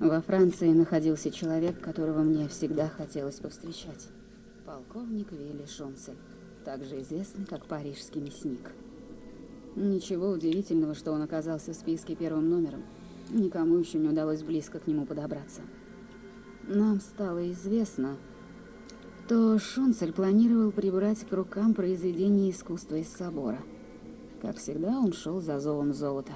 Во Франции находился человек, которого мне всегда хотелось повстречать. Полковник Вилли Шонцель, также известный как Парижский мясник. Ничего удивительного, что он оказался в списке первым номером. Никому еще не удалось близко к нему подобраться. Нам стало известно, то Шонцель планировал прибрать к рукам произведения искусства из собора. Как всегда, он шел за зовом золота.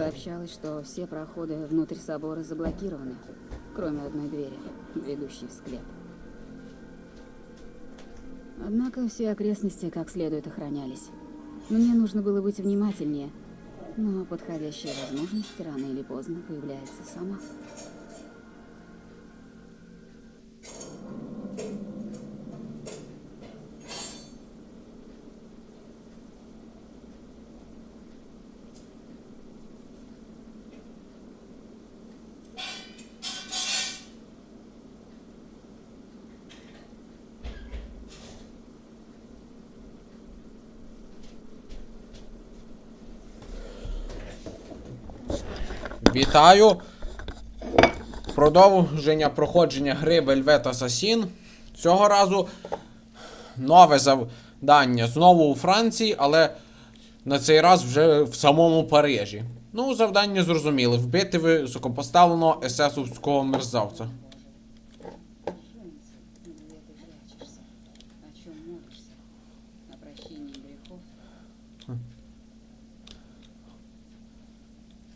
Сообщалось, что все проходы внутрь собора заблокированы, кроме одной двери, ведущей в склеп. Однако все окрестности как следует охранялись. Мне нужно было быть внимательнее, но подходящая возможность рано или поздно появляется сама. Вітаю! Продовження проходження гри Velvet Assassin. Цього разу нове завдання. Знову у Франції, але на цей раз вже в самому Парижі. Ну, завдання зрозуміли. Вбити високопоставленого есесовського мерзавця.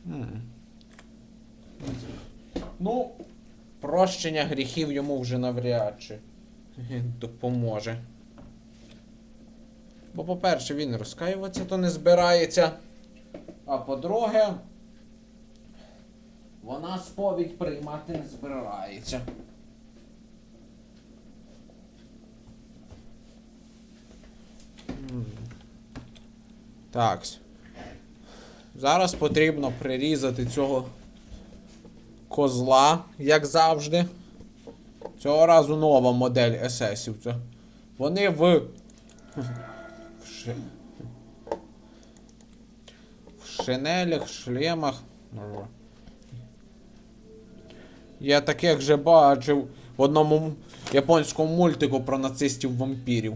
Где Ну, прощення гріхів йому вже навряд чи допоможе. Бо, по-перше, він розкаюватися то не збирається. А по-друге, вона сповідь приймати не збирається. М. Такс. Зараз потрібно прирізати цього козла, як завжди. Цього разу нова модель есесів. Вони в. В, шинелях, шлемах. Я таких же бачив в одному японському мультику про нацистів вампірів.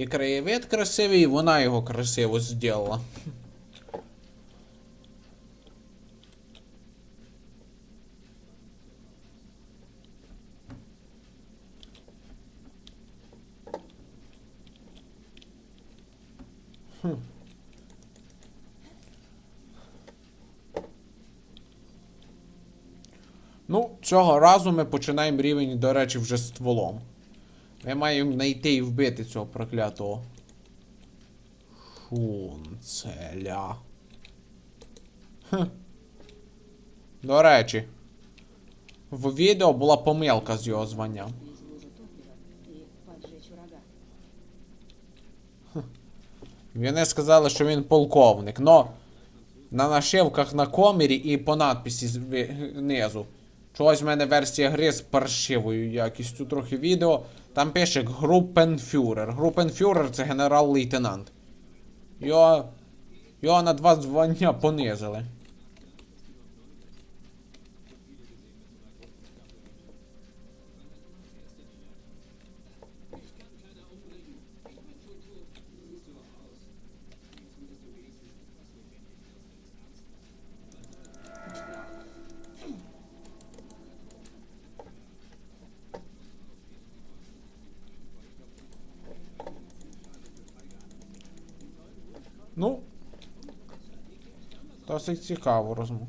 І краєвид красивий, і вона його красиво зробила. Ну, цього разу ми починаємо рівень, до речі, вже з стволом. Ми маємо знайти і вбити цього проклятого. Шунцеля. Хм. До речі. В відео була помилка з його званням. Вони сказали, що він полковник, но на нашивках на комірі і по надписі знизу. Чогось в мене версія гри з паршивою якістю трохи відео. Там пише Групенфюрер. Групенфюрер це генерал-лейтенант. Його. Його на два звання понизили. Ну. Досить цікаво розмова.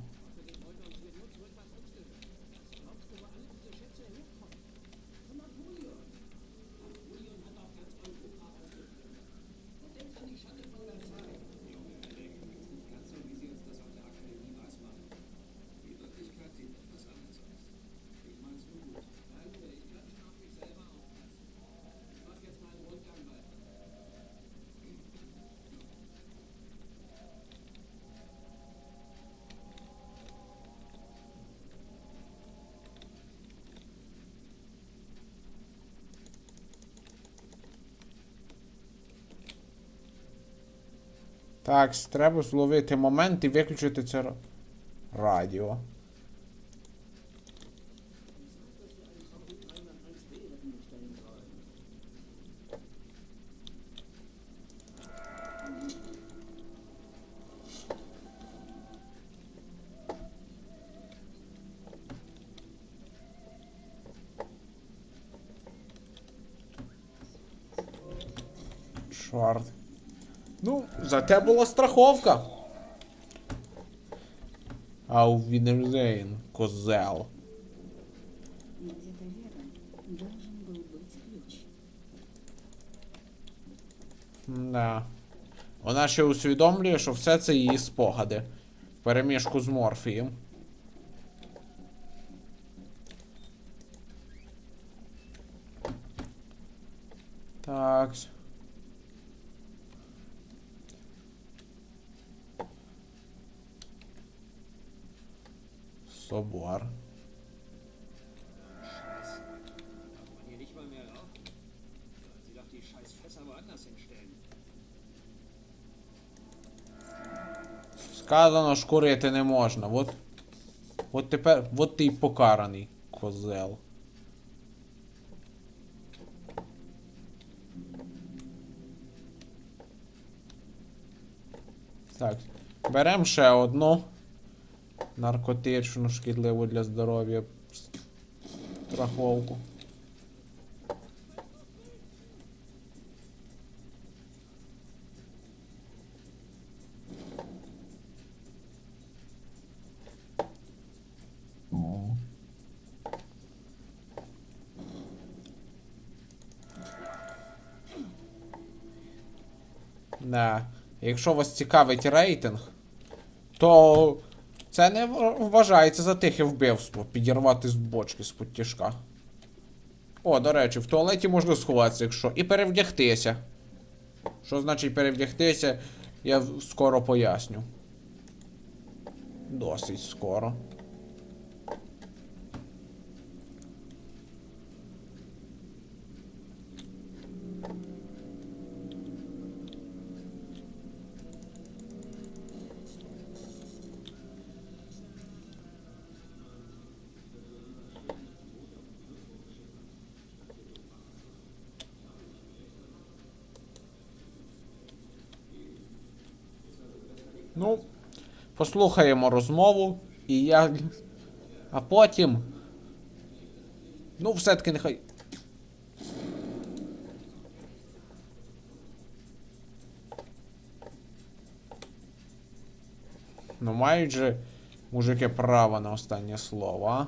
Так, треба зловити момент і виключити це радіо. Ну, зате була страховка. Козел. Был быть ключ. Да. Вона ще усвідомлює, що все це її спогади. В переміжку з морфієм. Так. Hinstellen. Сказано ж курити не можна. От. От тепер. От ти й покараний, козел. Так. Беремо ще одну наркотичну, шкідливу для здоров'я страховку. Да. Якщо вас цікавить рейтинг, то це не вважається за тихе вбивство підірвати з бочки з тяжка. О, до речі, в туалеті можна сховатися, якщо. І перевдягтися. Що значить перевдягтися, я скоро поясню. Досить скоро. Ну, послухаємо розмову, і я. А потім. Ну, все-таки нехай. Ну, мають же мужики право на останнє слово?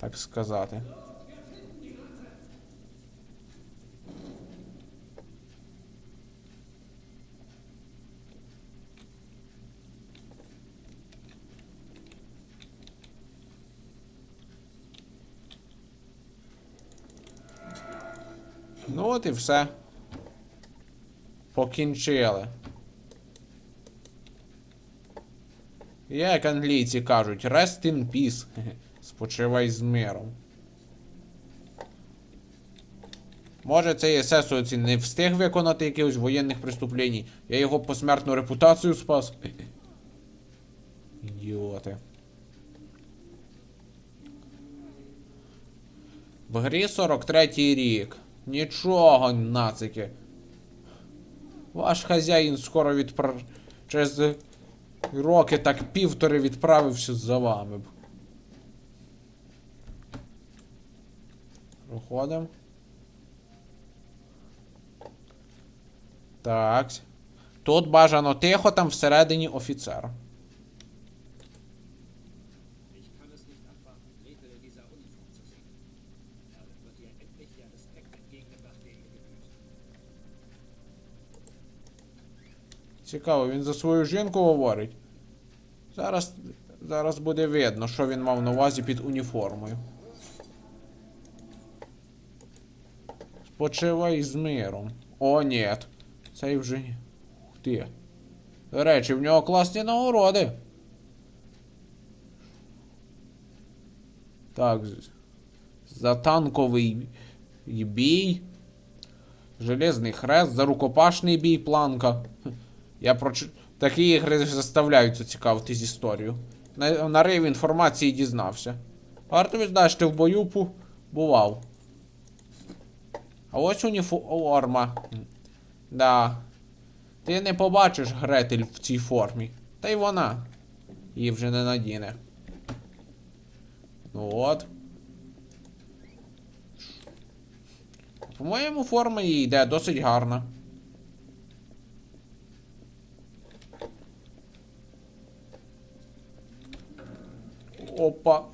Так сказати. Ну от і все. Покінчили. Як англійці кажуть, rest in peace. Спочивай з миром. Може, цей есесовець не встиг виконати якихось воєнних преступлень. Я його посмертну репутацію спас. Ідіоти. В грі 43-й рік. Нічого, нацики. Ваш хазяїн скоро відпра... Через роки так півтори відправився за вами. Проходимо. Так. Тут бажано тихо, там всередині офіцер. Цікаво, він за свою жінку говорить. Зараз, зараз буде видно, що він мав на увазі під уніформою. Спочивай з миром. О, ні. Цей вже. Ух ти. До речі, в нього класні нагороди. Так. За танковий бій. Железний хрест, за рукопашний бій планка. Я проч... Такі ігри заставляють зацікавитись історію. На, на рив інформації дізнався. Варто відзнаєш, ти в бою пу... бував. А ось уніформа. Да. Ти не побачиш Гретель в цій формі. Та й вона. Її вже не надіне. Ну от. По-моєму, форма їй йде досить гарна. Опа.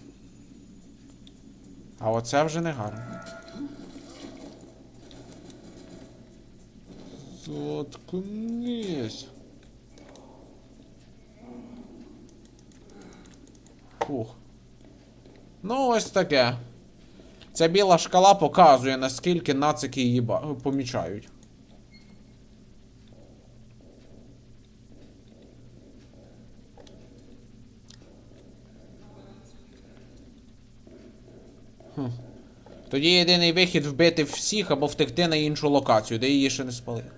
А оце вже не гарно. Заткнись. Фух. Ну, ось таке. Ця біла шкала показує, наскільки нацики її помічають. Тоді єдиний вихід вбити всіх або втекти на іншу локацію, де її ще не спалили.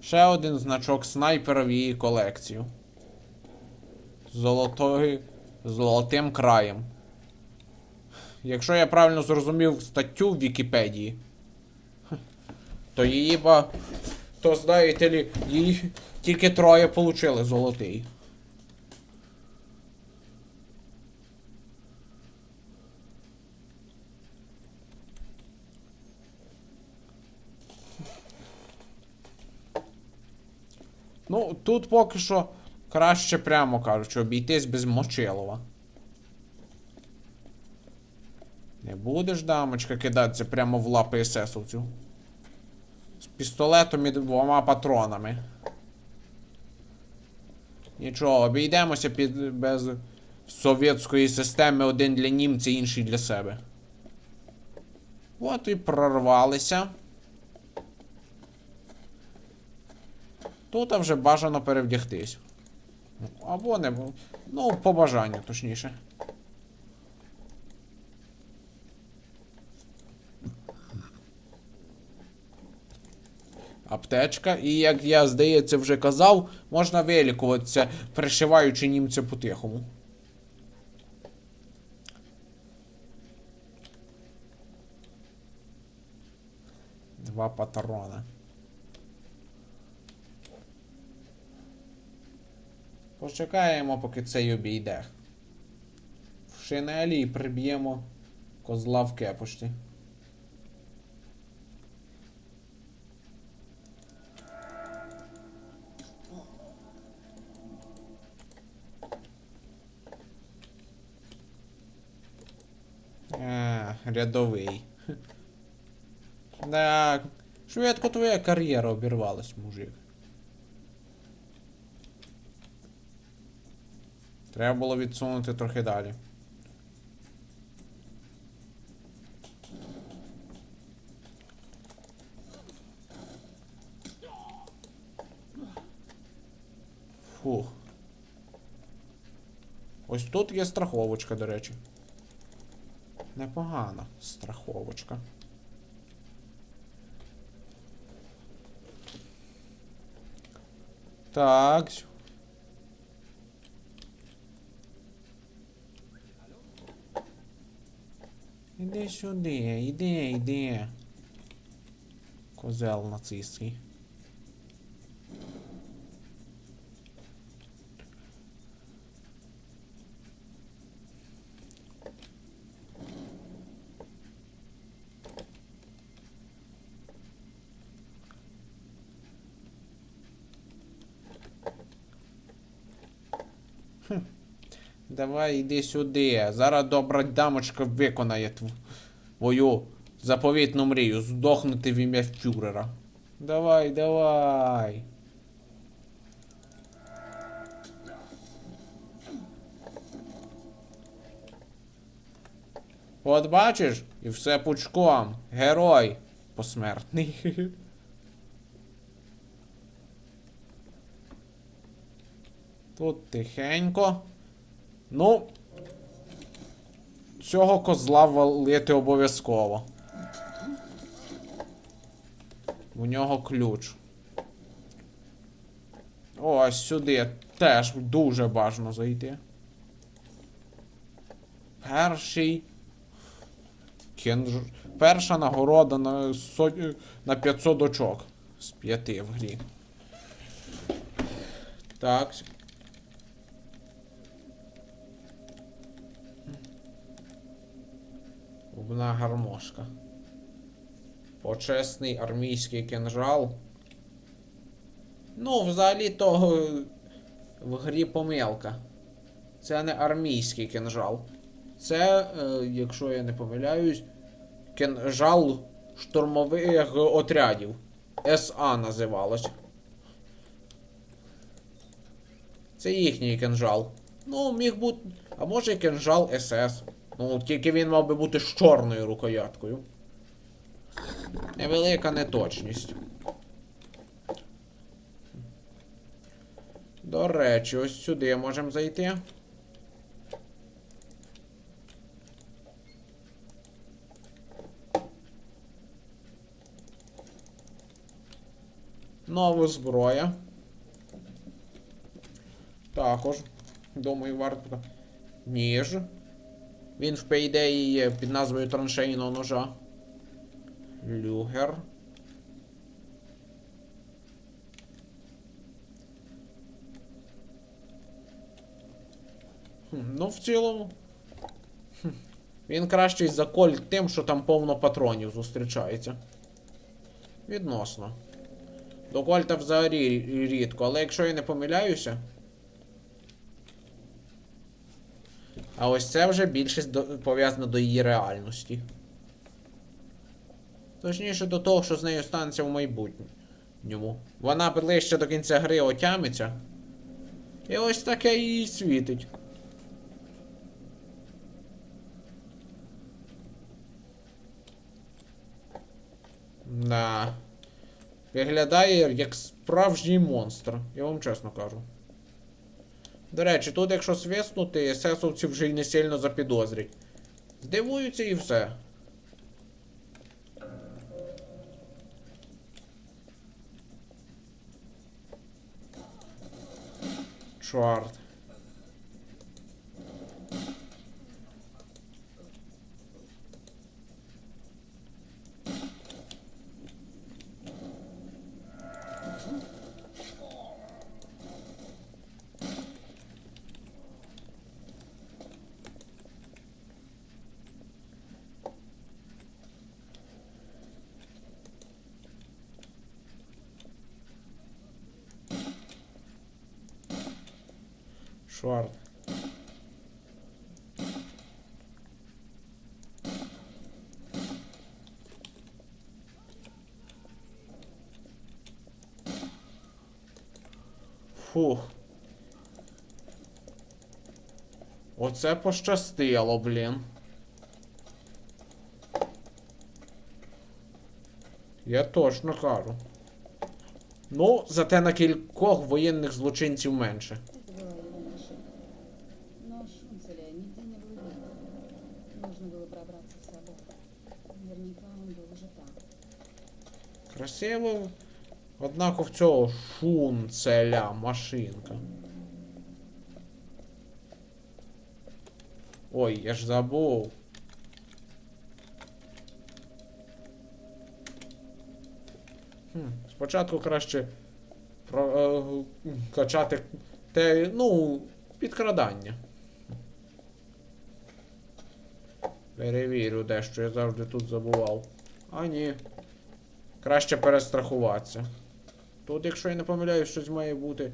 Ще один значок снайпера в її колекцію. Золотою. Золотим краєм. Якщо я правильно зрозумів статтю в Вікіпедії, то її ба. То знаєте лі, її тільки троє получили золотий. Ну, тут поки що краще, прямо кажучи, обійтись без Мочилова. Не будеш, дамочка, кидатися прямо в лапи есесовцю. Пістолетом і двома патронами. Нічого, обійдемося під без совєтської системи один для німця, інший для себе. От і прорвалися. Тут вже бажано перевдягтись. Або не. Ну, по бажанню, точніше. Аптечка, і як я, здається, вже казав, можна вилікуватися, пришиваючи німця по-тихому. Два патрона. Почекаємо, поки цей обійде. В шинелі і приб'ємо козла в кепошті. Рядовий. Так. Швидко твоя кар'єра обірвалась, мужик. Треба було відсунути трохи далі. Фух. Ось тут є страховочка, до речі. Непогана страховочка. Так. Іди сюди, іди, іди. Козел нацистський. Давай іди сюди. Зараз добра дамочка виконає твою заповітну мрію. Здохнути в ім'я фюрера. Давай, давай. От бачиш, і все пучком. Герой посмертний. Тут тихенько. Ну. Цього козла валити обов'язково. У нього ключ. Ось сюди теж дуже бажано зайти. Перший. Кінж... Перша нагорода на, сот... на 500 очок. З 5 в грі. Так. Губна гармошка. Почесний армійський кинжал. Ну, взагалі то в грі помилка. Це не армійський кинжал. Це, е, якщо я не помиляюсь, кинжал штурмових отрядів. СА називалось. Це їхній кинжал. Ну, міг бути. А може і кинжал СС. Ну, тільки він мав би бути з чорною рукояткою. Невелика неточність. До речі, ось сюди можемо зайти. Нова зброя. Також. Думаю, варто. Ніж. Він в ідеї є під назвою траншейного ножа. Люгер. Ну, в цілому. Він кращий за кольт тим, що там повно патронів зустрічається. Відносно. До кольта взагалі рідко, але якщо я не помиляюся. А ось це вже до... пов'язано до її реальності. Точніше до того, що з нею станеться в майбутньому. Вона ближче до кінця гри отямиться. І ось таке їй світить. Да. Виглядає як справжній монстр, я вам чесно кажу. До речі, тут якщо свиснути, есесовці вже й не сильно запідозрять. Здивуються і все. Чорт. Чорт. Фух. Оце пощастило, блін. Я точно кажу. Ну, зате на кількох воєнних злочинців менше. Красиво. Однак в цього шунцеля машинка. Ой, я ж забув. Хм, спочатку краще про, е, качати те, ну, підкрадання. Перевірю дещо, я завжди тут забував. А ні. Краще перестрахуватися. Тут, якщо я не помиляюсь, щось має бути.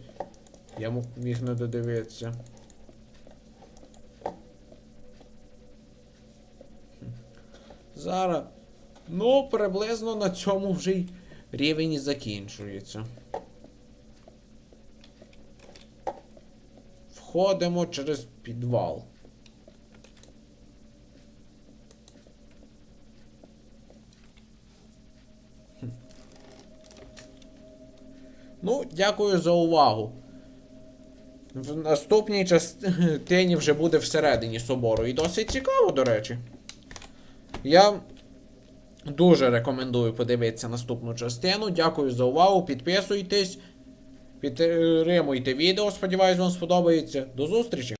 Я міг не додивитися. Зараз. Ну, приблизно на цьому вже й рівень і закінчується. Входимо через підвал. Ну, дякую за увагу. В наступній частині вже буде всередині собору. І досить цікаво, до речі. Я дуже рекомендую подивитися наступну частину. Дякую за увагу. Підписуйтесь, підтримуйте відео. Сподіваюсь, вам сподобається. До зустрічі!